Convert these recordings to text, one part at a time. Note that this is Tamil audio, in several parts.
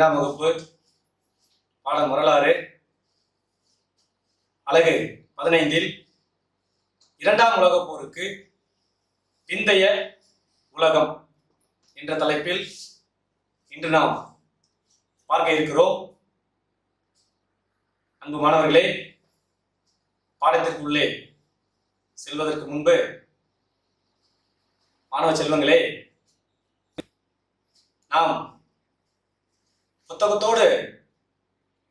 பன்னிரெண்டாம் வகுப்பு பாடம் வரலாறு அழகு பதினைந்தில் இரண்டாம் உலக போருக்கு பிந்தைய உலகம் என்ற தலைப்பில் இன்று நாம் பார்க்க இருக்கிறோம். அன்பு மாணவர்களே பாடத்திற்குள்ளே செல்வதற்கு முன்பு மாணவ செல்வங்களே நாம் புத்தகத்தோடு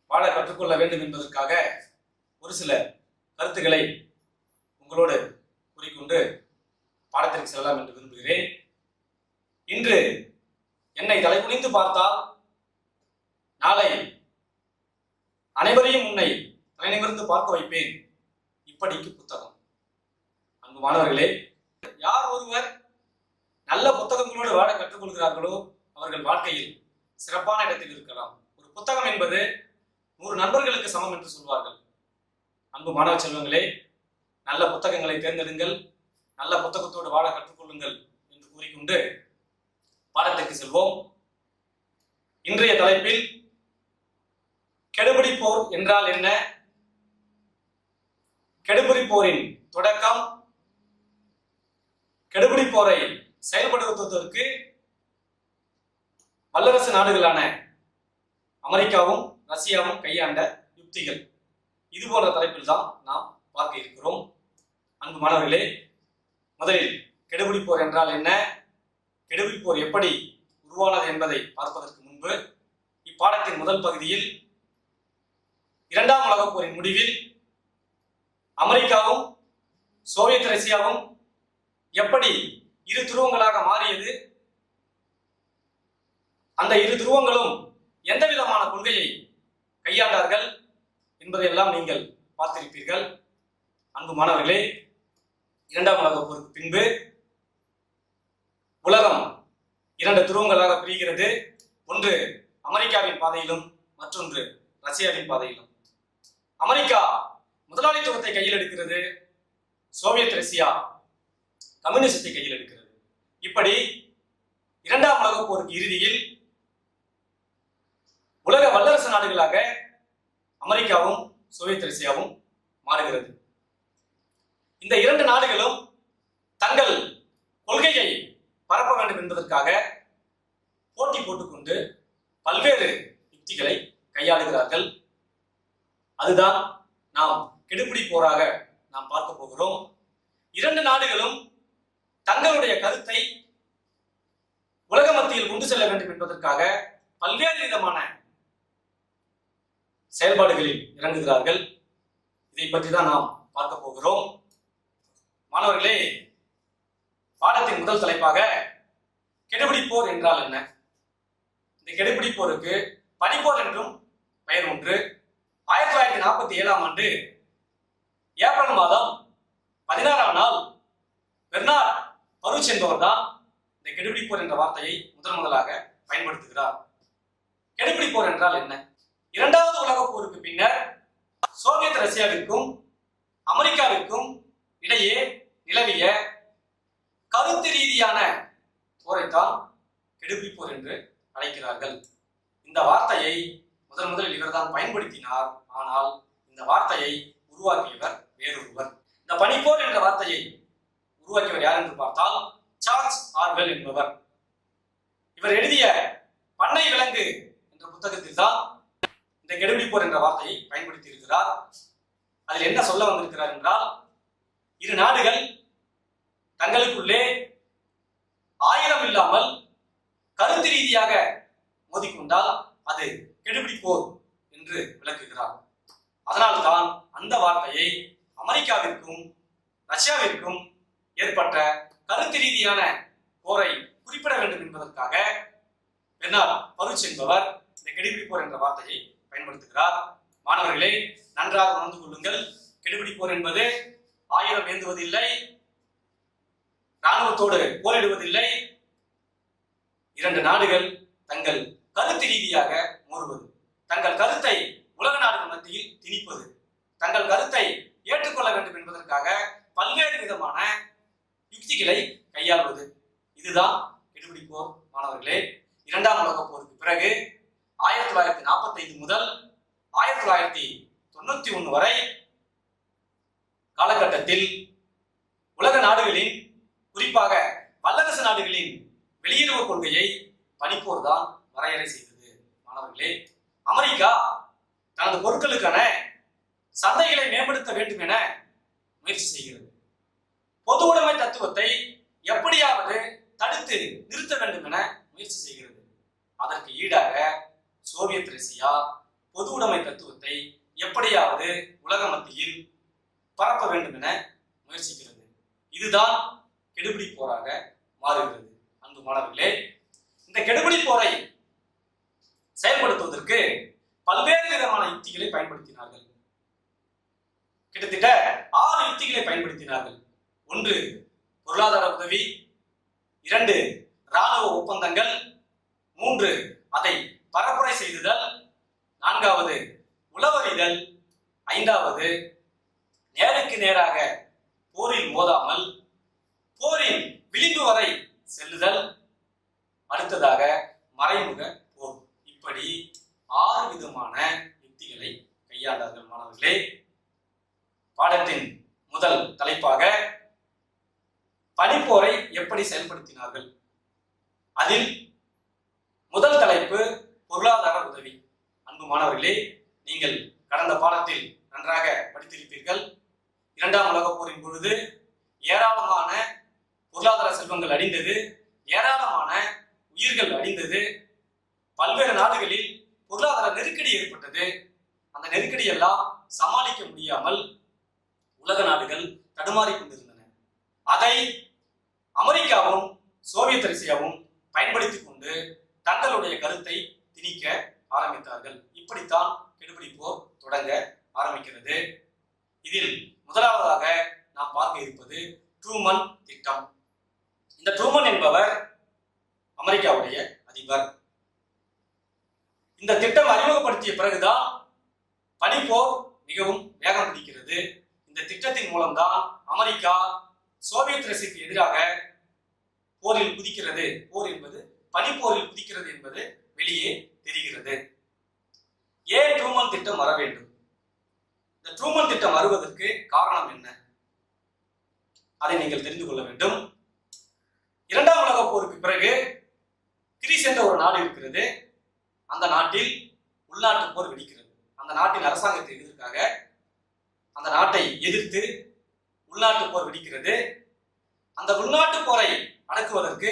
வாழ கற்றுக்கொள்ள வேண்டும் என்பதற்காக ஒரு சில கருத்துக்களை உங்களோடு கூறிக்கொண்டு பாடத்திற்கு செல்லலாம் என்று விரும்புகிறேன். இன்று என்னை தலைகுனிந்து பார்த்தால் நாளை அனைவரையும் உன்னை தலைநிமிர்ந்து பார்க்க வைப்பேன். இப்படிக்கு புத்தகம். அன்பு மாணவர்களே யார் ஒருவர் நல்ல புத்தகங்களோடு வாழ கற்றுக்கொள்கிறார்களோ அவர்கள் வாழ்க்கையில் சிறப்பான இடத்தில் இருக்கலாம். ஒரு புத்தகம் என்பது நூறு நண்பர்களுக்கு சமம் என்று சொல்வார்கள். அன்பு மாணவ செல்வங்களே நல்ல புத்தகங்களை தேர்ந்தெடுங்கள் நல்ல புத்தகத்தோடு வாழ கற்றுக்கொள்ளுங்கள் என்று கூறிக்கொண்டு பாடத்திற்கு செல்வோம். இன்றைய தலைப்பில் கெடுபிடி போர் என்றால் என்ன? கெடுபிடி போரின் தொடக்கம் கெடுபிடி போரை செயல்படுத்துவதற்கு வல்லரசு நாடுகளான அமெரிக்காவும் ரஷ்யாவும் கையாண்ட யுக்திகள். இது போன்ற தலைப்பில் தான் நாம் பார்க்க இருக்கிறோம். அன்பு மாணவர்களே முதலில் கெடுபிடிப்போர் என்றால் என்ன? கெடுபிடிப்போர் எப்படி உருவானது என்பதை பார்ப்பதற்கு முன்பு இப்பாடத்தின் முதல் பகுதியில் இரண்டாம் உலகப் போரின் முடிவில் அமெரிக்காவும் சோவியத் ரஷ்யாவும் எப்படி இரு துருவங்களாக மாறியது அந்த இரு துருவங்களும் எந்த விதமான கொள்கையை கையாண்டார்கள் என்பதையெல்லாம் நீங்கள் பார்த்திருப்பீர்கள். அன்பு மாணவர்களே இரண்டாம் உலக போருக்கு பின்பு உலகம் இரண்டு துருவங்களாக பிரிகிறது. ஒன்று அமெரிக்காவின் பாதையிலும் மற்றொன்று ரஷ்யாவின் பாதையிலும். அமெரிக்கா முதலாளித்துவத்தை கையில் எடுக்கிறது சோவியத் ரஷ்யா கம்யூனிசத்தை கையில் எடுக்கிறது. இப்படி இரண்டாம் உலகப் போருக்கு இறுதியில் உலக வல்லரசு நாடுகளாக அமெரிக்காவும் சோவியத் ரஷ்யாவும் மாறுகிறது. இந்த இரண்டு நாடுகளும் தங்கள் கொள்கையை பரப்ப வேண்டும் என்பதற்காக போட்டி போட்டுக்கொண்டு பல்வேறு யுக்திகளை கையாளுகிறார்கள். அதுதான் நாம் கெடுபிடி போராக நாம் பார்க்க போகிறோம். இரண்டு நாடுகளும் தங்களுடைய கருத்தை உலக மத்தியில் கொண்டு செல்ல வேண்டும் என்பதற்காக பல்வேறு விதமான செயல்பாடுகளில் இறங்குகிறார்கள். இதை பற்றி தான் நாம் பார்க்க போகிறோம். மாணவர்களே பாடத்தின் முதல் தலைப்பாக கெடுபிடிப்போர் என்றால் என்ன? இந்த கெடுபிடிப்போருக்கு பனிப்போர் என்றும் பெயர் ஒன்று. ஆயிரத்தி தொள்ளாயிரத்தி நாற்பத்தி ஏழாம் ஆண்டு ஏப்ரல் மாதம் பதினாறாம் நாள் பெர்னார் பருச் என்பவர் தான் இந்த கெடுபிடிப்போர் என்ற வார்த்தையை முதன் முதலாக பயன்படுத்துகிறார். கெடுபிடிப்போர் என்றால் என்ன? இரண்டாவது உலகப் போருக்கு பின்னர் சோவியத் ரஷ்யாவிற்கும் அமெரிக்காவிற்கும் இடையே நிலவிய கருத்து ரீதியான போரைத்தான் கெடுபிடி போர் என்று அழைக்கிறார்கள். இந்த வார்த்தையை முதன் முதலில் இவர்தான் பயன்படுத்தினார். ஆனால் இந்த வார்த்தையை உருவாக்கியவர் வேறொருவர். இந்த பனிப்போர் என்ற வார்த்தையை உருவாக்கியவர் யார் என்று பார்த்தால் சார்ல்ஸ் ஆர்வெல் என்பவர். இவர் எழுதிய பண்ணை விலங்கு என்ற புத்தகத்தில் தான் இந்த கெடுபிடிப்போர் என்ற வார்த்தையை பயன்படுத்தி இருக்கிறார் அதில் என்ன சொல்ல வந்திருக்கிறார் என்றால் இரு நாடுகள் தங்களுக்குள்ளே ஆயிரம் இல்லாமல் கருத்து ரீதியாக மோதிக்கொண்டால் அது கெடுபிடி போர் என்று விளக்குகிறார். அதனால்தான் அந்த வார்த்தையை அமெரிக்காவிற்கும் ரஷ்யாவிற்கும் ஏற்பட்ட கருத்து ரீதியான போரை குறிப்பிட வேண்டும் என்பதற்காக பெண்ணார் பருச் என்பவர் இந்த கெடுபிடி போர் என்ற வார்த்தையை பயன்படுத்துகிறார் மாணவர்களே நன்றாக உணர்ந்து கொள்ளுங்கள். கெடுபிடிப்போர் என்பது ஆயுதம் ஏந்துவதில்லை ராணுவத்தோடு போரிடுவதில்லை. இரண்டு நாடுகள் தங்கள் கருத்து ரீதியாக மோதுவது தங்கள் கருத்தை உலக நாடுகள் மத்தியில் திணிப்பது. தங்கள் கருத்தை ஏற்றுக்கொள்ள வேண்டும் என்பதற்காக பல்வேறு விதமான யுக்திகளை கையாள்வது. இதுதான் கெடுபிடிப்போர் மாணவர்களே. இரண்டாம் உலகப் போருக்கு பிறகு ஆயிரத்தி தொள்ளாயிரத்தி நாற்பத்தி ஐந்து முதல் ஆயிரத்தி தொள்ளாயிரத்தி தொண்ணூத்தி ஒன்று வரை காலகட்டத்தில் உலக நாடுகளின் குறிப்பாக வல்லரசு நாடுகளின் வெளியுறவு கொள்கையை பனிப்போர் தான் வரையறை செய்தது. மாணவர்களே அமெரிக்கா தனது பொருட்களுக்கான சந்தைகளை மேம்படுத்த வேண்டும் என முயற்சி செய்கிறது. பொது உடைமை தத்துவத்தை எப்படியாவது தடுத்து நிறுத்த வேண்டும் என முயற்சி செய்கிறது. அதற்கு ஈடாக சோவியத் ரஷ்யா பொது உடைமை தத்துவத்தை எப்படியாவது உலக மத்தியில் பரப்ப வேண்டும் என முயற்சிக்கிறது. இதுதான் கெடுபிடி போராக மாறுகிறது. அன்பு மாணவர்களே இந்த கெடுபிடி போரை செயல்படுத்துவதற்கு பல்வேறு விதமான யுக்திகளை பயன்படுத்தினார்கள். கிட்டத்தட்ட ஆறு யுக்திகளை பயன்படுத்தினார்கள். ஒன்று பொருளாதார உதவி. இரண்டு இராணுவ ஒப்பந்தங்கள். மூன்று அதை பரப்புரை செய்துதல். நான்காவது உளவறிதல். ஐந்தாவது நேருக்கு நேராக போரில் மோதாமல் போரின் விளிம்பு வரை செல்லுதல். அடுத்ததாக மறைமுக போர். இப்படி ஆறு விதமான யுக்திகளை கையாண்டார்கள் மாணவர்களே. பாடத்தின் முதல் தலைப்பாக பனிப்போரை எப்படி செயல்படுத்தினார்கள்? அதில் முதல் தலைப்பு பொருளாதார உதவி. அன்பு மாணவர்களே நீங்கள் கடந்த பாடத்தில் நன்றாக படித்திருப்பீர்கள். இரண்டாம் உலகப் போரின் பொழுது ஏராளமான பொருளாதார செல்வங்கள் அடிந்தது ஏராளமான உயிர்கள் அடிந்தது பல்வேறு நாடுகளில் பொருளாதார நெருக்கடி ஏற்பட்டது. அந்த நெருக்கடி எல்லாம் சமாளிக்க முடியாமல் உலக நாடுகள் தடுமாறி கொண்டிருந்தன. அதை அமெரிக்காவும் சோவியத் ரஷ்யாவும் பயன்படுத்திக் கொண்டு தங்களுடைய கருத்தை திணிக்க ஆரம்பித்தார்கள். இப்படித்தான் கெடுபிடி போர் தொடங்க ஆரம்பிக்கிறது. இதில் முதலாவதாக நாம் பார்க்க இருப்பது ட்ரூமன் திட்டம். இந்த ட்ரூமன் என்பவர் அமெரிக்காவுடைய அதிபர். இந்த திட்டம் அறிமுகப்படுத்திய பிறகுதான் பனிப்போர் மிகவும் வேகம் பிடிக்கிறது. இந்த திட்டத்தின் மூலம்தான் அமெரிக்கா சோவியத் ரசிக்கு எதிராக போரில் குதிக்கிறது. போர் என்பது பனிப்போரில் குதிக்கிறது என்பது வெளியே தெரிகிறது ஏன் ட்ரூமன் திட்டம் வர வேண்டும்? இந்த ட்ரூமன் திட்டம் வருவதற்கு காரணம் என்ன? அதை நீங்கள் தெரிந்து கொள்ள வேண்டும். இரண்டாம் உலக போருக்கு பிறகு கிரீஸ் என்ற ஒரு நாடு இருக்கிறது. அந்த நாட்டில் உள்நாட்டு போர் வெடிக்கிறது. அந்த நாட்டின் அரசாங்கத்தை எதிர்க்காக அந்த நாட்டை எதிர்த்து உள்நாட்டு போர் வெடிக்கிறது. அந்த உள்நாட்டு போரை அடக்குவதற்கு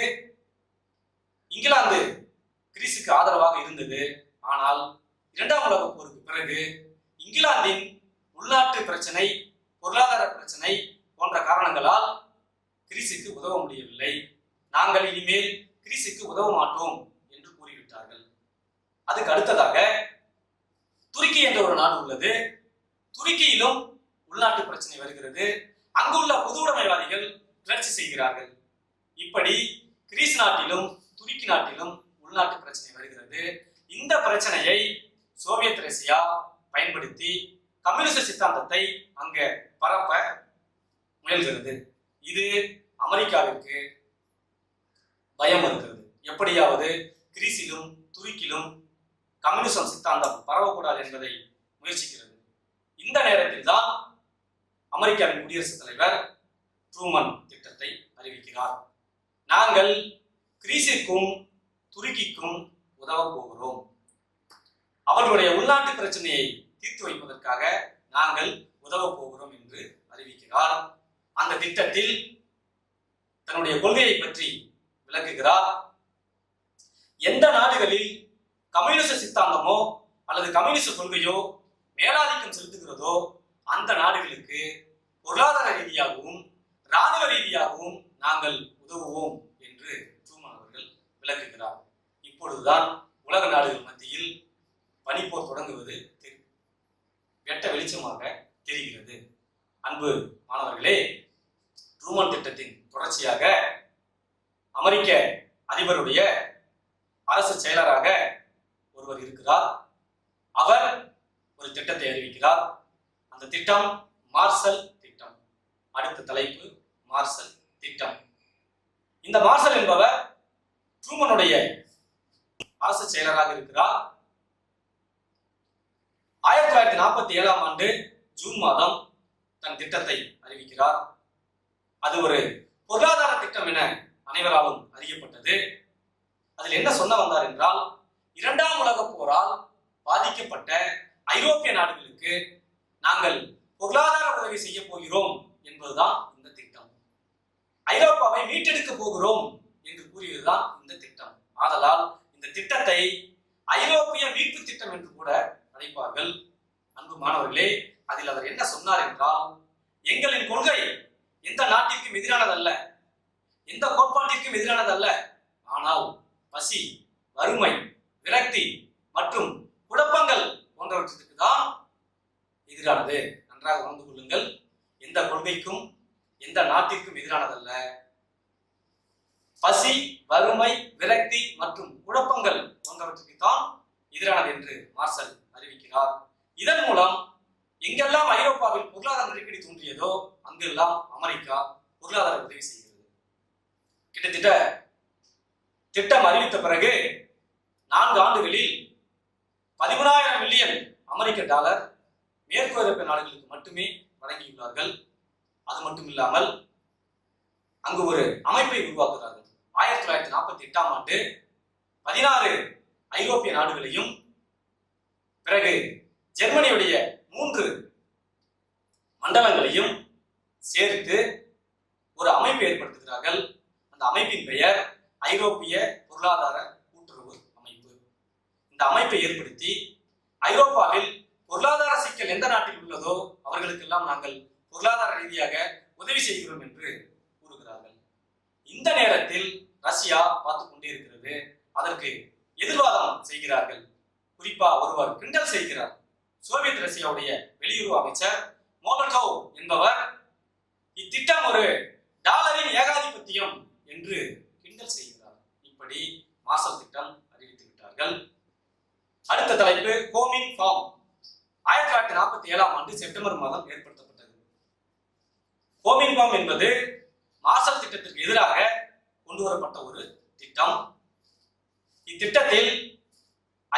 இங்கிலாந்து கிரீஸுக்கு ஆதரவாக இருந்தது. ஆனால் இரண்டாம் உலக போருக்கு பிறகு இங்கிலாந்தின் உள்நாட்டு பிரச்சனை பொருளாதார பிரச்சனை போன்ற காரணங்களால் கிரீஸுக்கு உதவ முடியவில்லை. நாங்கள் இனிமேல் கிரீஸுக்கு உதவ மாட்டோம் என்று கூறிவிட்டார்கள். அதுக்கு அடுத்ததாக துருக்கி என்ற ஒரு நாடு உள்ளது. துருக்கியிலும் உள்நாட்டு பிரச்சனை வருகிறது. அங்குள்ள பொதுவுடைமைவாதிகள் கிளர்ச்சி செய்கிறார்கள். இப்படி கிரீஸ் நாட்டிலும் துருக்கி நாட்டிலும் உள்நாட்டு பிரச்சனை வருகிறது. இந்த பிரச்சனையை சோவியத் ரஷ்யா பயன்படுத்தி கம்யூனிஸ்ட் சித்தாந்தத்தை அங்க பரப்ப முயல்கிறது. இது அமெரிக்காவிற்கு பயம் இருக்கிறது எப்படியாவது கிரீஸிலும் துருக்கிலும் கம்யூனிசம் சித்தாந்தம் பரவக்கூடாது என்பதை முயற்சிக்கிறது. இந்த நேரத்தில் தான் அமெரிக்காவின் குடியரசுத் தலைவர் ட்ரூமன் திட்டத்தை அறிவிக்கிறார். நாங்கள் கிரீஸிற்கும் துருக்கிக்கும் உதவ போகிறோம். அவர்களுடைய உள்நாட்டு பிரச்சனையை தீர்த்து வைப்பதற்காக நாங்கள் உதவ போகிறோம் என்று அறிவிக்கிறார். அந்த திட்டத்தில் தன்னுடைய கொள்கையை பற்றி விளக்குகிறார். எந்த நாடுகளில் கம்யூனிச சித்தாந்தமோ அல்லது கம்யூனிச கொள்கையோ மேலாதிக்கம் செலுத்துகிறதோ அந்த நாடுகளுக்கு பொருளாதார ரீதியாகவும் ராணுவ ரீதியாகவும் நாங்கள் உதவுவோம் என்று ட்ரூமன் அவர்கள் விளக்குகிறார். இப்பொழுதுதான் உலக நாடுகள் மத்தியில் பனிப்போர் தொடங்குவது வெட்ட வெளிச்சமாக தெரிகிறது. அன்பு மாணவர்களே ட்ரூமன் திட்டத்தின் தொடர்ச்சியாக அமெரிக்க அதிபருடைய அரசு செயலராக ஒருவர் இருக்கிறார். அவர் ஒரு திட்டத்தை அறிவிக்கிறார். அந்த திட்டம் மார்சல் திட்டம். அடுத்த தலைப்பு மார்சல் திட்டம். இந்த மார்சல் என்பவர் ட்ரூமனுடைய அரசு செயலராக இருக்கிறார். ஆயிரத்தி தொள்ளாயிரத்தி நாற்பத்தி ஏழாம் ஆண்டு ஜூன் மாதம் தன் திட்டத்தை அறிவிக்கிறார். அது ஒரு பொருளாதார திட்டம் என அனைவராலும் அறியப்பட்டது. அதில் என்ன சொல்ல வந்தார் என்றால் இரண்டாம் உலக போரால் பாதிக்கப்பட்ட ஐரோப்பிய நாடுகளுக்கு நாங்கள் பொருளாதார உதவி செய்ய போகிறோம் என்பதுதான் இந்த திட்டம். ஐரோப்பாவை மீட்டெடுக்க போகிறோம் என்று கூறியதுதான் இந்த திட்டம். ஆதலால் திட்டத்தை ஐரோப்பிய மீட்பு திட்டம் என்று கூட அழைப்பார்கள். அன்பு மாணவர்களே அதில் அவர் என்ன சொன்னார் என்றால் எங்களின் கொள்கை எந்த நாட்டிற்கும் எதிரானதல்ல எந்த கோட்பாட்டிற்கும் எதிரானதல்ல. ஆனால் பசி வறுமை விரக்தி மற்றும் குழப்பங்கள் போன்றவற்றிற்கு தான் எதிரானது. நன்றாக உணர்ந்து கொள்ளுங்கள். எந்த கொள்கைக்கும் எந்த நாட்டிற்கும் எதிரானதல்ல. பசி வறுமை விரக்தி மற்றும் குழப்பங்கள் போன்றவற்றுக்கு தான் எதிரானது என்று மார்சல் அறிவிக்கிறார். இதன் மூலம் எங்கெல்லாம் ஐரோப்பாவில் பொருளாதார நெருக்கடி தோன்றியதோ அங்கெல்லாம் அமெரிக்கா பொருளாதார உதவி செய்கிறது. கிட்டத்தட்ட திட்டம் அறிவித்த பிறகு நான்கு ஆண்டுகளில் பதிமூணாயிரம் மில்லியன் அமெரிக்க டாலர் மேற்கு ஐரோப்பிய நாடுகளுக்கு மட்டுமே வழங்கியுள்ளார்கள். அது மட்டும் இல்லாமல் அங்கு ஒரு அமைப்பை உருவாக்குகிறார்கள். ஆயிரத்தி தொள்ளாயிரத்தி நாற்பத்தி எட்டாம் ஆண்டு பதினாறு ஐரோப்பிய நாடுகளையும் பிறகு ஜெர்மனியுடைய மூன்று மண்டலங்களையும் சேர்த்து ஒரு அமைப்பு ஏற்படுத்துகிறார்கள். அந்த அமைப்பின் பெயர் ஐரோப்பிய பொருளாதார கூட்டுறவு அமைப்பு. இந்த அமைப்பை ஏற்படுத்தி ஐரோப்பாவில் பொருளாதார சிக்கல் எந்த நாட்டில் உள்ளதோ அவர்களுக்கெல்லாம் நாங்கள் பொருளாதார ரீதியாக உதவி செய்கிறோம் என்று கூறுகிறார்கள். இந்த நேரத்தில் ரஷ்யா பார்த்து கொண்டே இருக்கிறது அதற்கு எதிர்வாதம் செய்கிறார்கள். குறிப்பா ஒருவர் கிண்டல் செய்கிறார். சோவியத் ரஷ்யாவுடைய வெளியுறவு அமைச்சர் மோகன்கோவ் என்பவர் இத்திட்டம் ஒரு டாலரின் ஏகாதிபத்தியம் என்று கிண்டல் செய்கிறார். இப்படி மாசல் திட்டம் அறிவித்து விட்டார்கள். அடுத்த தலைப்பு கோமின் ஃபார்ம். ஆயிரத்தி தொள்ளாயிரத்தி நாற்பத்தி ஏழாம் ஆண்டு செப்டம்பர் மாதம் ஏற்படுத்தப்பட்டது. கோமின் ஃபார்ம் என்பது மாசல் திட்டத்திற்கு எதிராக கொண்டு வரப்பட்ட ஒரு திட்டம். இத்திட்டத்தில்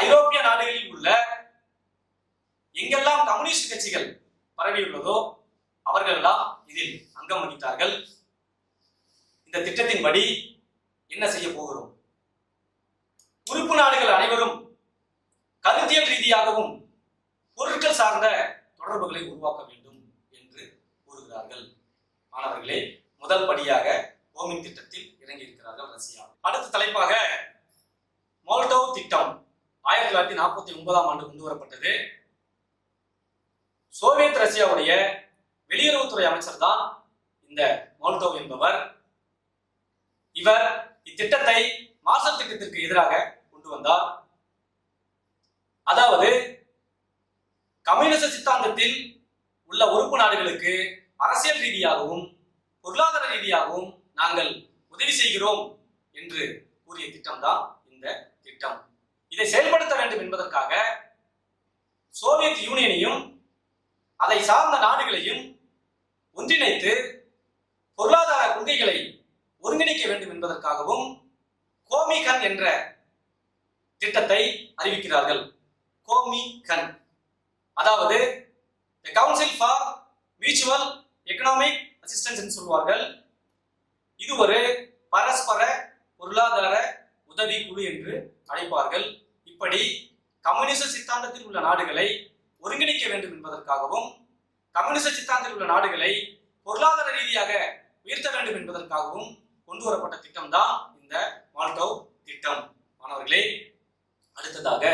ஐரோப்பிய நாடுகளில் உள்ள எங்கெல்லாம் கம்யூனிஸ்ட் கட்சிகள் பரவியுள்ளதோ அவர்கள் எல்லாம் இதில் அங்கம் வகித்தார்கள். இந்த திட்டத்தின்படி என்ன செய்ய போகிறோம்? உறுப்பு நாடுகள் அனைவரும் கருத்தியல் ரீதியாகவும் பொருட்கள் சார்ந்த தொடர்புகளை உருவாக்க வேண்டும் என்று கூறுகிறார்கள். மாணவர்களே முதல் படியாக ஓமின் திட்டத்தில் இறங்கி இருக்கிறார்கள் ரஷ்யா அடுத்த தலைப்பாக மோல்டோவ் திட்டம் ஆயிரத்தி தொள்ளாயிரத்தி நாற்பத்தி ஒன்பதாம் ஆண்டு கொண்டு வரப்பட்டது. சோவியத் ரஷ்யாவுடைய வெளியுறவுத்துறை அமைச்சர் தான் இந்த மோல்டோவ் என்பவர். இவர் இத்திட்டத்தை மார்சல் திட்டத்திற்கு எதிராக கொண்டு வந்தார். அதாவது கம்யூனிச சித்தாந்தத்தில் உள்ள உறுப்பு நாடுகளுக்கு அரசியல் ரீதியாகவும் பொருளாதார ரீதியாகவும் நாங்கள் உதவி செய்கிறோம் என்று கூறிய திட்டம் தான் இந்த திட்டம். இதை செயல்படுத்த வேண்டும் என்பதற்காக சோவியத் யூனியனையும் அதை சார்ந்த நாடுகளையும் ஒன்றிணைத்து பொருளாதார கொள்கைகளை ஒருங்கிணைக்க வேண்டும் என்பதற்காகவும் கோமிகன் என்ற திட்டத்தை அறிவிக்கிறார்கள். கோமிகன். அதாவது council for mutual economic assistance சொல்வார்கள். இது ஒரு பரஸ்பர பொருளாதார உதவி குழு என்று அழைப்பார்கள். இப்படி கம்யூனிச சித்தாந்தத்தில் உள்ள நாடுகளை ஒருங்கிணைக்க வேண்டும் என்பதற்காகவும் கம்யூனிச சித்தாந்தத்தில் உள்ள நாடுகளை பொருளாதார ரீதியாக உயர்த்த வேண்டும் என்பதற்காகவும் கொண்டு வரப்பட்ட திட்டம் தான் இந்த மால்டவ் திட்டம். மாணவர்களே அடுத்ததாக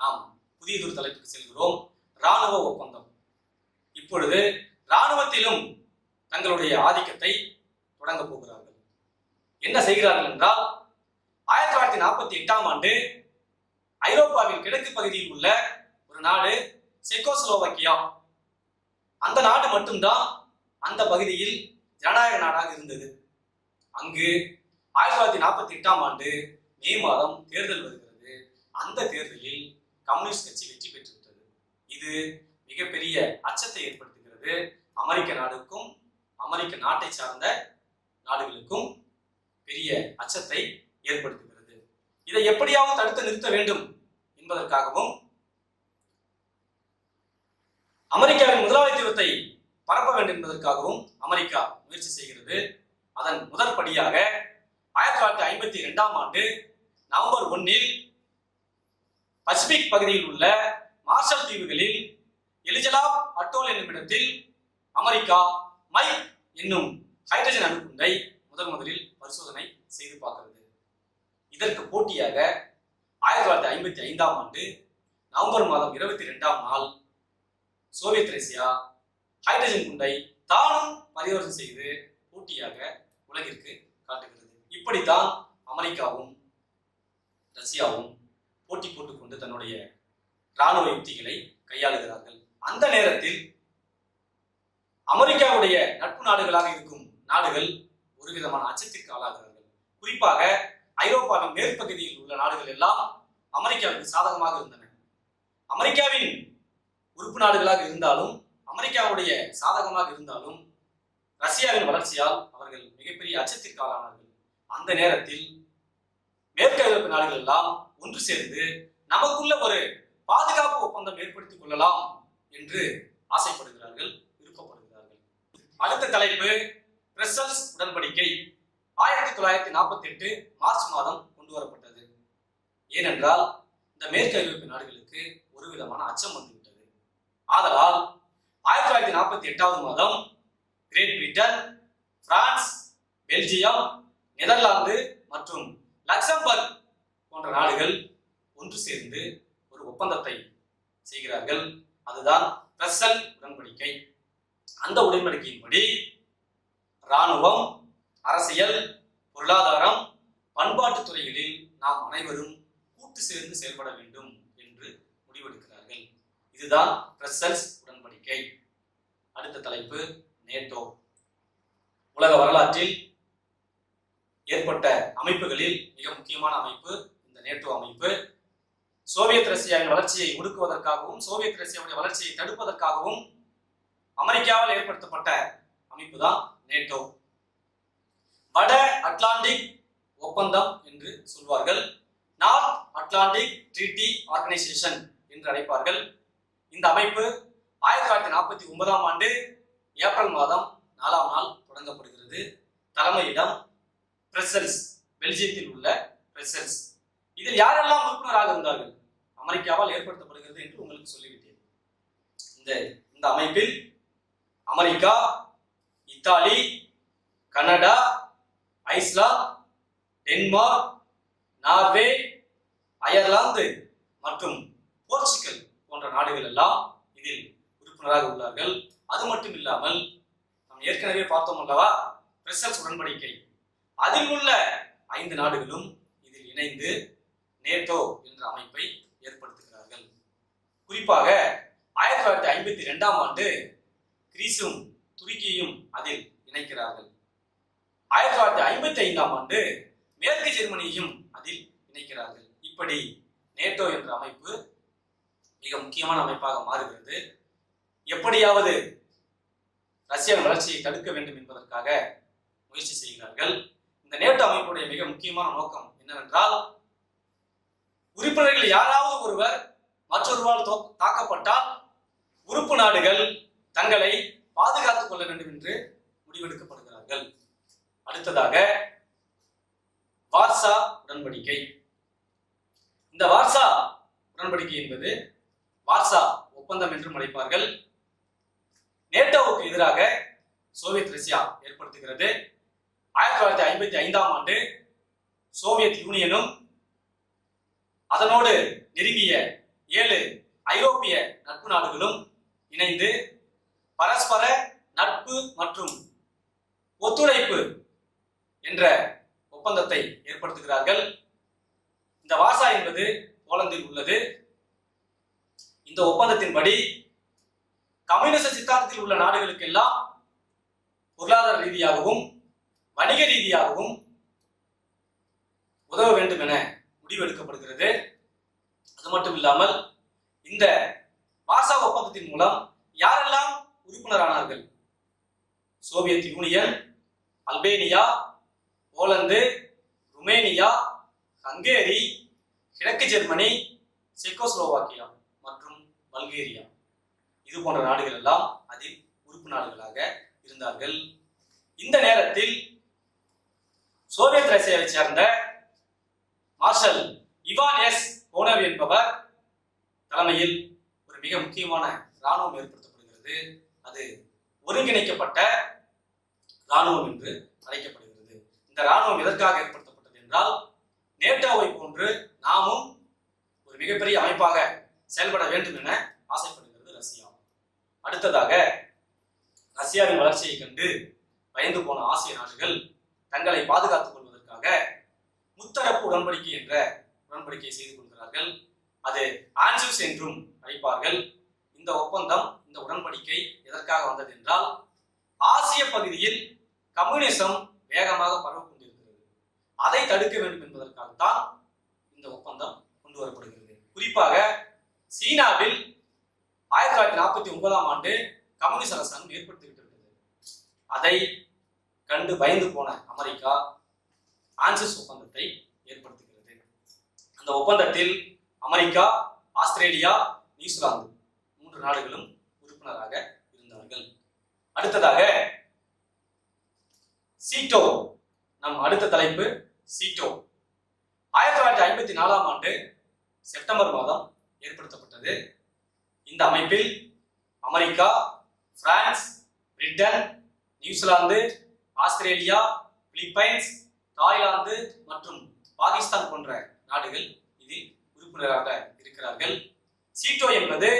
நாம் புதியதொரு தலைப்புக்கு செல்கிறோம். ராணுவ ஒப்பந்தம். இப்பொழுது ராணுவத்திலும் தங்களுடைய ஆதிக்கத்தை தொடங்க போகிறார்கள். என்ன செய்கிறார்கள் என்றால் ஆயிரத்தி தொள்ளாயிரத்தி நாற்பத்தி எட்டாம் ஆண்டு ஐரோப்பாவின் கிழக்கு பகுதியில் உள்ள ஒரு நாடு செக்கோஸ்லோவாக்கியா. அந்த நாடு மட்டும்தான் அந்த பகுதியில் ஜனநாயக நாடாக இருந்தது. அங்கு ஆயிரத்தி தொள்ளாயிரத்தி நாற்பத்தி எட்டாம் ஆண்டு மே மாதம் தேர்தல் வருகிறது. அந்த தேர்தலில் கம்யூனிஸ்ட் கட்சி வெற்றி பெற்றுவிட்டது. இது மிகப்பெரிய அச்சத்தை ஏற்படுத்துகிறது அமெரிக்க நாடுக்கும் அமெரிக்க நாட்டை சார்ந்த நாடுகளுக்கும். பெரிய அச்சத்தை ஏற்படுத்துகிறது. இதை எப்படியாவது தடுத்து நிறுத்த வேண்டும் என்பதற்காகவும் அமெரிக்காவின் முதலாளித்துவத்தை பரப்ப வேண்டும் என்பதற்காகவும் அமெரிக்கா முயற்சி செய்கிறது. அதன் முதற் படியாக ஆயிரத்தி தொள்ளாயிரத்தி ஐம்பத்தி இரண்டாம் ஆண்டு நவம்பர் ஒன்னில் பசிபிக் பகுதியில் உள்ள மார்ஷல் தீவுகளில் எலிஜலா அட்டோல் என்னும் இடத்தில் அமெரிக்கா மை என்னும் ஹைட்ரஜன் அணுகுண்டை முதன் முதலில் பரிசோதனை செய்து பார்க்கிறது. இதற்கு போட்டியாக ஆயிரத்தி தொள்ளாயிரத்தி ஐம்பத்தி ஐந்தாம் ஆண்டு நவம்பர் மாதம் இருபத்தி ரெண்டாம் நாள் சோவியத் ரஷ்யா ஹைட்ரஜன் குண்டை தானும் பரிவர்த்தனை செய்து போட்டியாக உலகிற்கு காட்டுகிறது. இப்படித்தான் அமெரிக்காவும் ரஷ்யாவும் போட்டி போட்டுக்கொண்டு தன்னுடைய ராணுவ யுக்திகளை கையாளுகிறார்கள். அந்த நேரத்தில் அமெரிக்காவுடைய நட்பு நாடுகளாக இருக்கும் நாடுகள் ஒரு விதமான அச்சத்திற்கு ஆளாகிறார்கள். குறிப்பாக ஐரோப்பாவின் மேற்பகுதியில் உள்ள நாடுகள் எல்லாம் அமெரிக்காவுக்கு சாதகமாக இருந்தன. அமெரிக்காவின் உறுப்பு நாடுகளாக இருந்தாலும் அமெரிக்காவுடைய சாதகமாக இருந்தாலும் ரஷ்யாவின் வளர்ச்சியால் அவர்கள் மிகப்பெரிய அச்சத்திற்கு ஆளானார்கள். அந்த நேரத்தில் மேற்கு ஐரோப்பிய நாடுகள் எல்லாம் ஒன்று சேர்ந்து நமக்குள்ள ஒரு பாதுகாப்பு ஒப்பந்தம் ஏற்படுத்திக் கொள்ளலாம் என்று ஆசைப்படுகிறார்கள் விருப்பப்படுகிறார்கள். அடுத்த தலைப்பு பிரசல்ஸ் உடன்படிக்கை ஆயிரத்தி தொள்ளாயிரத்தி நாற்பத்தி எட்டு மார்ச் மாதம் கொண்டு வரப்பட்டது ஏனென்றால் இந்த மேற்கு ஐரோப்பிய நாடுகளுக்கு ஒரு விதமான அச்சம் வந்துவிட்டது. ஆதலால் ஆயிரத்தி தொள்ளாயிரத்தி நாற்பத்தி எட்டாவது மாதம் Great Britain France Belgium Netherlands மற்றும் லக்சம்பர்க் போன்ற நாடுகள் ஒன்று சேர்ந்து ஒரு ஒப்பந்தத்தை செய்கிறார்கள். அதுதான் பிரசல் உடன்படிக்கை. அந்த உடன்படிக்கையின்படி இராணுவம் அரசியல் பொருளாதாரம் பண்பாட்டு துறைகளில் நாம் அனைவரும் கூட்டு சேர்ந்து செயல்பட வேண்டும் என்று முடிவெடுக்கிறார்கள். இதுதான் பிரசல்ஸ் உடன்படிக்கை. அடுத்த தலைப்பு நேட்டோ. உலக வரலாற்றில் ஏற்பட்ட அமைப்புகளில் மிக முக்கியமான அமைப்பு இந்த நேட்டோ அமைப்பு. சோவியத் ரஷ்யாவின் வளர்ச்சியை ஒடுக்குவதற்காகவும் சோவியத் ரஷ்யாவுடைய வளர்ச்சியை தடுப்பதற்காகவும் அமெரிக்காவால் ஏற்படுத்தப்பட்ட அமைப்பு தான் நேட்டோ. வட அட்லாண்டிக் ஒப்பந்தம் என்று சொல்வார்கள். நார்த் அட்லாண்டிக் ட்ரீட்டி ஆர்கனைசேஷன் என்று அழைப்பார்கள். இந்த அமைப்பு ஆயிரத்தி தொள்ளாயிரத்தி நாற்பத்தி ஒன்பதாம் ஆண்டு ஏப்ரல் மாதம் நாலாம் நாள் தொடங்கப்படுகிறது. தலைமையிடம் பிரசல்ஸ் பெல்ஜியத்தில் உள்ள பிரசல்ஸ் இதில் யாரெல்லாம் உறுப்பினராக இருந்தார்கள்? அமெரிக்காவால் ஏற்படுத்தப்படுகிறது என்று உங்களுக்கு சொல்லிவிட்டேன். இந்த இந்த அமைப்பில் America Italy Canada Iceland Denmark Norway Ireland மற்றும் போர்ச்சுகல் போன்ற நாடுகள் எல்லாம் இதில் உறுப்பினராக உள்ளார்கள். அது மட்டும் இல்லாமல் நாம் ஏற்கனவே பார்த்தோம் அல்லவா பிரசல்ஸ் உடன்படிக்கை. அதில் உள்ள ஐந்து நாடுகளும் இதில் இணைந்து நேட்டோ என்ற அமைப்பை ஏற்படுத்துகிறார்கள். குறிப்பாக ஆயிரத்தி தொள்ளாயிரத்தி ஐம்பத்தி ரெண்டாம் ஆண்டு கிரீஸும் துருக்கியையும் அதில் இணைக்கிறார்கள். ஆயிரத்தி தொள்ளாயிரத்தி ஐம்பத்தி ஐந்தாம் ஆண்டு மேற்கு ஜெர்மனியையும் அதில் இணைக்கிறார்கள். இப்படி நேட்டோ என்ற அமைப்பு மிக முக்கியமான அமைப்பாக மாறுகிறது. எப்படியாவது ரஷ்யாவின் வளர்ச்சியை தடுக்க வேண்டும் என்பதற்காக முயற்சி செய்கிறார்கள். இந்த நேட்டோ அமைப்புடைய மிக முக்கியமான நோக்கம் என்னவென்றால் உறுப்பினர்கள் யாராவது ஒருவர் மற்றொருவால் தாக்கப்பட்டால் உறுப்பு நாடுகள் தங்களை பாதுகாத்துக் கொள்ள வேண்டும் என்று முடிவெடுக்கப்படுகிறார்கள். அடுத்ததாக வார்சா உடன்படிக்கை. இந்த வார்சா உடன்படிக்கை என்பது வார்சா ஒப்பந்தம் என்றும் அழைப்பார்கள். நேட்டோவுக்கு எதிராக சோவியத் ரஷ்யா ஏற்படுத்துகிறது. ஆயிரத்தி தொள்ளாயிரத்தி ஐம்பத்தி ஐந்தாம் ஆண்டு சோவியத் யூனியனும் அதனோடு நெருங்கிய ஏழு ஐரோப்பிய நட்பு நாடுகளும் இணைந்து பரஸ்பர நட்பு மற்றும் ஒத்துழைப்பு என்ற ஒப்பந்தத்தை ஏற்படுத்துகிறார்கள். இந்த வாசா என்பது போலந்தில் உள்ளது. இந்த ஒப்பந்தத்தின்படி கம்யூனிச சித்தாந்தத்தில் உள்ள நாடுகளுக்கெல்லாம் பொருளாதார ரீதியாகவும் வணிக ரீதியாகவும் உதவ வேண்டும் என முடிவெடுக்கப்படுகிறது அது மட்டும் இல்லாமல் இந்த வாசா ஒப்பந்தத்தின் மூலம் யாரெல்லாம் உறுப்பினரானார்கள். Soviet Union Albania Poland Romania Hungary கிழக்கு ஜெர்மனி செக்கோஸ்லோவாக்கியா மற்றும் பல்கேரியா. இது போன்ற நாடுகள் எல்லாம் அதில் உறுப்பு நாடுகளாக இருந்தார்கள். இந்த நேரத்தில் சோவியத் ரஷ்யாவை சேர்ந்த மார்ஷல் இவான் எஸ். போனவ் என்பவர் தலைமையில் ஒரு மிக முக்கியமான இராணுவம் ஏற்படுத்தப்படுகிறது. அது ஒருங்கிணைக்கப்பட்ட இராணுவம் என்று அழைக்கப்படுகிறது. இந்த இராணுவம் எதற்காக ஏற்படுத்தப்பட்டது என்றால் நேட்டோவை போன்று நாமும் ஒரு மிகப்பெரிய அமைப்பாக செயல்பட வேண்டும் என ஆசைப்படுகிறது ரஷ்யா. அடுத்ததாக ரஷ்யாவின் வளர்ச்சியை கண்டு பயந்து போன ஆசிய நாடுகள் தங்களை பாதுகாத்துக் கொள்வதற்காக முத்தரப்பு உடன்படிக்கை என்ற உடன்படிக்கை செய்து கொள்கிறார்கள். அது ஆன்சூஸ் என்றும் அழைப்பார்கள். இந்த ஒப்பந்தம் இந்த உடன்படிக்கை எதற்காக வந்தது என்றால் ஆசிய பகுதியில் கம்யூனிசம் வேகமாக பரவு கொண்டிருக்கிறது அதை தடுக்க வேண்டும் என்பதற்காகத்தான் இந்த ஒப்பந்தம் கொண்டு வரப்படுகிறது. குறிப்பாக சீனாவில் ஆயிரத்தி தொள்ளாயிரத்தி நாற்பத்தி ஒன்பதாம் ஆண்டு கம்யூனிஸ்ட் அரசாங்கம் ஏற்படுத்தி விட்டிருக்கிறது அதை கண்டு பயந்து போன அமெரிக்கா ஆன்சஸ் ஒப்பந்தத்தை ஏற்படுத்துகிறது. அந்த ஒப்பந்தத்தில் அமெரிக்கா ஆஸ்திரேலியா நியூசிலாந்து மூன்று நாடுகளும் உறுப்பினராக இருந்தார்கள் அடுத்ததாக சீட்டோ. நம் அடுத்த தலைப்பு சீட்டோ. ஆயிரத்தி தொள்ளாயிரத்தி ஐம்பத்தி நாலாம் ஆண்டு செப்டம்பர் மாதம் ஏற்படுத்தப்பட்டது. இந்த அமைப்பில் America France Britain New Zealand Australia Philippines Thailand மற்றும் பாகிஸ்தான் போன்ற நாடுகள் இதில் உறுப்பினராக இருக்கிறார்கள். சீட்டோ என்பது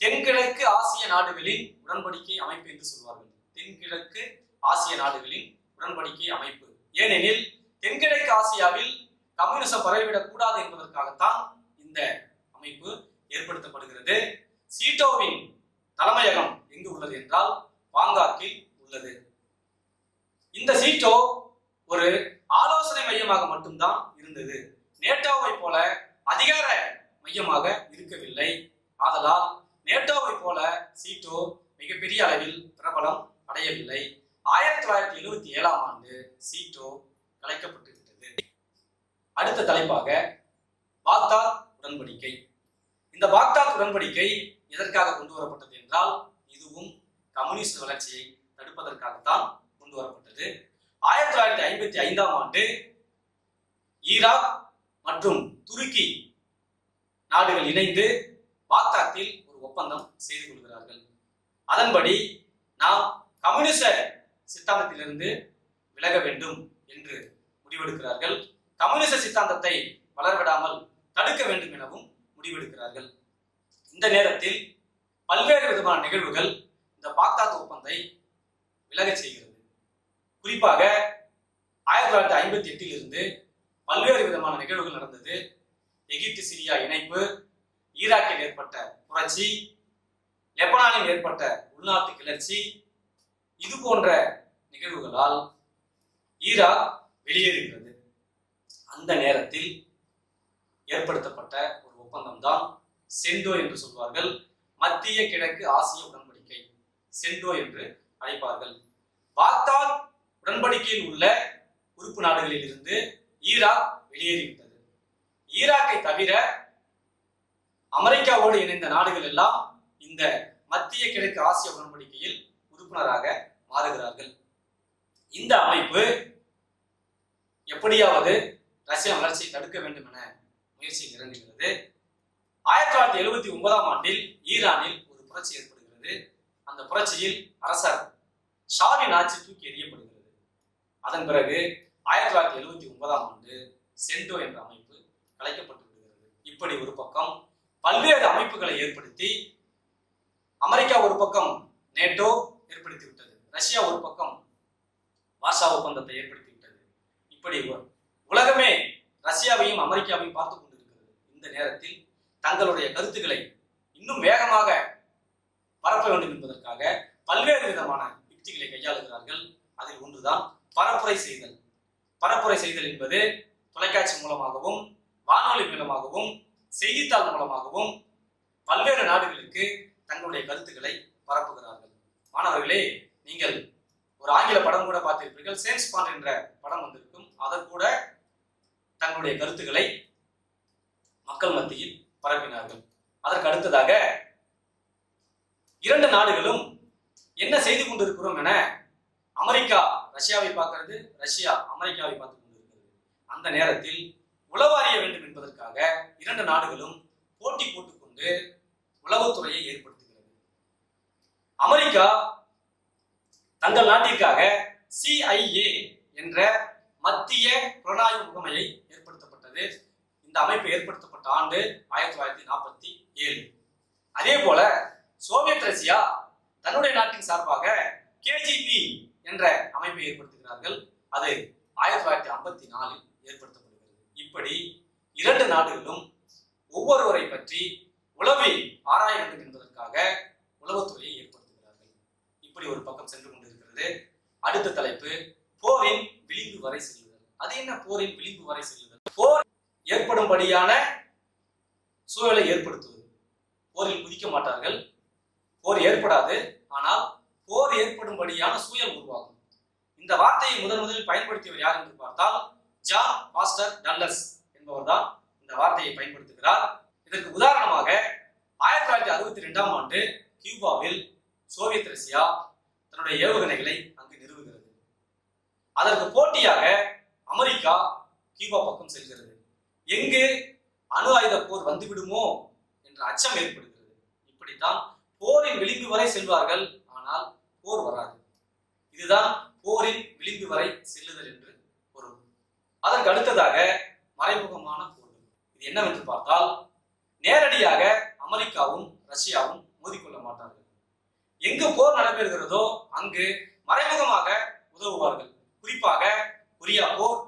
தென்கிழக்கு ஆசிய நாடுகளின் உடன்படிக்கை அமைப்பு என்று சொல்வார்கள். தென்கிழக்கு ஆசிய நாடுகளின் உடன்படிக்கை அமைப்பு. ஏனெனில் தென்கிழக்கு ஆசியாவில் கம்யூனிசம் பரவிவிடக் கூடாது என்பதற்காகத்தான் இந்த அமைப்பு ஏற்படுத்தப்படுகிறது. சீட்டோவின் தலைமையகம் எங்கு உள்ளது என்றால் பாங்காக்கில் உள்ளது. இந்த சீட்டோ ஒரு ஆலோசனை மையமாக மட்டும்தான் இருந்தது. நேட்டோவை போல அதிகார மையமாக இருக்கவில்லை. ஆதலால் நேட்டோவை போல சீட்டோ மிகப்பெரிய அளவில் பிரபலம் அடையவில்லை. ஆயிரத்தி தொள்ளாயிரத்தி எழுபத்தி ஏழாம் ஆண்டு சீட்டோ கலைக்கப்பட்டு அடுத்த தலைப்பாக பாக்தாத் உடன்படிக்கை. இந்த பாக்தாத் உடன்படிக்கை எதற்காக கொண்டு வரப்பட்டது என்றால் இதுவும் கம்யூனிஸ்ட் வளர்ச்சியை தடுப்பதற்காகத்தான் கொண்டு வரப்பட்டது. ஆயிரத்தி தொள்ளாயிரத்தி ஐம்பத்தி ஐந்தாம் ஆண்டு ஈராக் மற்றும் துருக்கி நாடுகள் இணைந்து பாக்தாத்தில் ஒப்பந்தம் செய்து கொள்கிறார்கள். அதன்படி நாம் கம்யூனிச சித்தாந்தத்திலிருந்து விலக வேண்டும் என்று முடிவெடுக்கிறார்கள். கம்யூனிச சித்தாந்தத்தை வளர்விடாமல் தடுக்க வேண்டும் எனவும் முடிவெடுக்கிறார்கள். இந்த நேரத்தில் பல்வேறு விதமான நிகழ்வுகள் இந்த பாக்தாத் ஒப்பந்தை விலகச் செய்கிறது. குறிப்பாக ஆயிரத்தி தொள்ளாயிரத்தி ஐம்பத்தி எட்டில் இருந்து பல்வேறு விதமான நிகழ்வுகள் நடந்தது. எகிப்து சிரியா இணைப்பு ஈராக்கில் ஏற்பட்ட புரட்சி லெபனானில் ஏற்பட்ட உள்நாட்டு கிளர்ச்சி இது போன்ற நிகழ்வுகளால் ஈராக் வெளியேறுகிறது அந்த நேரத்தில் ஏற்படுத்தப்பட்ட ஒரு ஒப்பந்தம் தான் என்று சொல்வார்கள். மத்திய கிழக்கு ஆசிய உடன்படிக்கை செண்டோ என்று அழைப்பார்கள். பாக்தாத் உடன்படிக்கையில் உள்ள உறுப்பு நாடுகளில் இருந்து ஈராக் வெளியேறிவிட்டது. ஈராக்கை தவிர அமெரிக்காவோடு இணைந்த நாடுகள் எல்லாம் இந்த மத்திய கிழக்கு ஆசிய உடன்படிக்கையில் உறுப்பினராக மாறுகிறார்கள். இந்த அமைப்பு எப்படியாவது ரஷ்யா வளர்ச்சியை தடுக்க வேண்டும் என முயற்சி இறங்குகிறது. ஆயிரத்தி தொள்ளாயிரத்தி எழுபத்தி ஒன்பதாம் ஆண்டில் ஈரானில் ஒரு புரட்சி ஏற்படுகிறது. அந்த புரட்சியில் அரசர் ஷாவின் ஆட்சி தூக்கி எறியப்படுகிறது. அதன் பிறகு ஆயிரத்தி தொள்ளாயிரத்தி எழுபத்தி ஒன்பதாம் ஆண்டு சென்டோ என்ற அமைப்பு கலைக்கப்பட்டு விடுகிறது. இப்படி ஒரு பக்கம் பல்வேறு அமைப்புகளை ஏற்படுத்தி அமெரிக்கா ஒரு பக்கம் நேட்டோ ஏற்படுத்தி விட்டது. ரஷ்யா ஒரு பக்கம் வார்ஷா ஒப்பந்தத்தை ஏற்படுத்தி விட்டது. இப்படி உலகமே ரஷ்யாவையும் அமெரிக்காவையும் பார்த்து கொண்டிருக்கிறது. இந்த நேரத்தில் தங்களுடைய கருத்துக்களை இன்னும் வேகமாக பரப்ப வேண்டும் என்பதற்காக பல்வேறு விதமான யுக்திகளை கையாளுகிறார்கள். அதில் ஒன்றுதான் பரப்புரை செய்தல். பரப்புரை செய்தல் என்பது தொலைக்காட்சி மூலமாகவும் வானொலி மூலமாகவும் செய்தித்தாள் மூலமாகவும் பல்வேறு நாடுகளுக்கு தங்களுடைய கருத்துக்களை பரப்புகிறார்கள். மாணவர்களே நீங்கள் ஒரு ஆங்கில படம் கூட பார்த்திருப்பீர்கள். சேம்ஸ் பாண்ட் என்ற படம் வந்திருக்கும். அதன் கூட தங்களுடைய கருத்துக்களை மக்கள் மத்தியில் பரப்பினார்கள். அதற்கு அடுத்ததாக இரண்டு நாடுகளும் என்ன செய்து கொண்டிருக்கிறோம் என அமெரிக்கா ரஷ்யாவை பார்க்கிறது. ரஷ்யா அமெரிக்காவை பார்த்து கொண்டிருக்கிறது. அந்த நேரத்தில் உளவாரிய வேண்டும் என்பதற்காக இரண்டு நாடுகளும் போட்டி போட்டுக்கொண்டு உளவுத்துறையை ஏற்படுத்துகிறது. அமெரிக்கா தங்கள் நாட்டிற்காக சிஐஏ என்ற மத்திய புலனாய்வு முகமையை ஏற்படுத்தப்பட்டது. இந்த அமைப்பு ஏற்படுத்தப்பட்ட ஆண்டு ஆயிரத்தி தொள்ளாயிரத்தி நாற்பத்தி ஏழு. அதே போல சோவியத் ரஷ்யா தன்னுடைய நாட்டின் சார்பாக கேஜிபி என்ற அமைப்பை ஏற்படுத்துகிறார்கள். அது ஆயிரத்தி தொள்ளாயிரத்தி ஐம்பத்தி நாலில் ஏற்படுத்த இப்படி இரண்டு நாடுகளும் ஒவ்வொருவரை பற்றி உளவி ஆராய வேண்டும் என்பதற்காக உளவுத்துறையை ஏற்படுத்துகிறார்கள். இப்படி ஒரு பக்கம் சென்று கொண்டிருக்கிறது. அடுத்த தலைப்பு போரின் விளிம்பு வரை செல்லுதல். அது என்ன போரின் விளிம்பு வரை செல்லுதல்? போர் ஏற்படும்படியான சூழலை ஏற்படுத்துவது. போரில் குதிக்க மாட்டார்கள். போர் ஏற்படாது. ஆனால் போர் ஏற்படும்படியான சூழல் உருவாகும். இந்த வார்த்தையை முதன் முதலில் பயன்படுத்தியவர் யார் என்று பார்த்தால் ஜான் பாஸ்டர் டல்லஸ் என்பவர்தான் இந்த வார்த்தையை பயன்படுத்துகிறார். இதற்கு உதாரணமாக ஆயிரத்தி தொள்ளாயிரத்தி அறுபத்தி ரெண்டாம் ஆண்டு கியூபாவில் சோவியத் ரஷ்யா தன்னுடைய ஏவுகணைகளை அங்கு நிறுவுகிறது. அதற்கு போட்டியாக அமெரிக்கா கியூபா பக்கம் செல்கிறது. எங்கு அணு ஆயுத போர் வந்துவிடுமோ என்ற அச்சம் ஏற்படுகிறது. இப்படித்தான் போரின் விளிம்பு வரை செல்வார்கள் ஆனால் போர் வராது. இதுதான் போரின் விளிம்பு வரை செல்லுதல் என்று அதற்கு அடுத்ததாக மறைமுகமான போர் இது என்னவென்று பார்த்தால் நேரடியாக அமெரிக்காவும் ரஷ்யாவும் மோதிக்கொள்ள மாட்டார்கள். எங்கு போர் நடைபெறுகிறதோ அங்கு மறைமுகமாக உதவுவார்கள். குறிப்பாக கொரியா போர்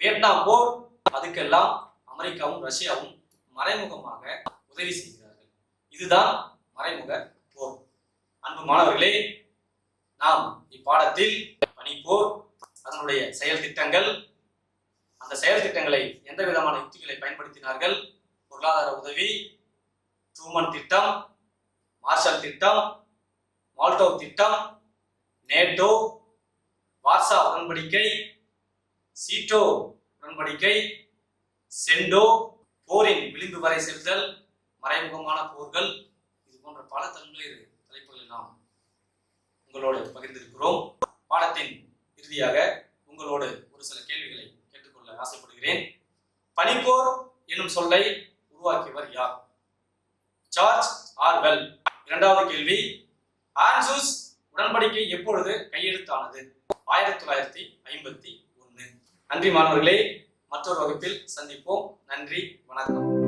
வியட்நாம் போர் அதுக்கெல்லாம் அமெரிக்காவும் ரஷ்யாவும் மறைமுகமாக உதவி செய்கிறார்கள். இதுதான் மறைமுக போர். அன்பு மாணவர்களே நாம் இப்பாடத்தில் பனிப்போர் அதனுடைய செயல் திட்டங்கள் அந்த செயல் திட்டங்களை எந்த விதமான யுக்திகளை பயன்படுத்தினார்கள்? பொருளாதார உதவி ட்ரூமன் திட்டம் மார்ஷல் திட்டம் மால்டோ திட்டம் நேட்டோ வார்சா உடன்படிக்கை சீட்டோ உடன்படிக்கை சென்டோ போரின் விளிம்பு வரை செல்தல் மறைமுகமான போர்கள் இது போன்ற பல தலைமுறை தலைப்புகளை நாம் உங்களோடு பகிர்ந்திருக்கிறோம். பாடத்தின் இறுதியாக உங்களோடு ஒரு சில கேள்விகளை ஆசைப்படுகிறேன். பனிப்போர் எனும் சொல்லை உருவாக்கியவர் யார்? George Orwell. இரண்டாவது கேள்வி ஆன்சூஸ் உடன்படிக்கை எப்பொழுது கையெழுத்தானது? ஆயிரத்தி தொள்ளாயிரத்தி ஐம்பத்தி ஒன்று நன்றி மாணவர்களே மற்றொரு வகுப்பில் சந்திப்போம். நன்றி வணக்கம்.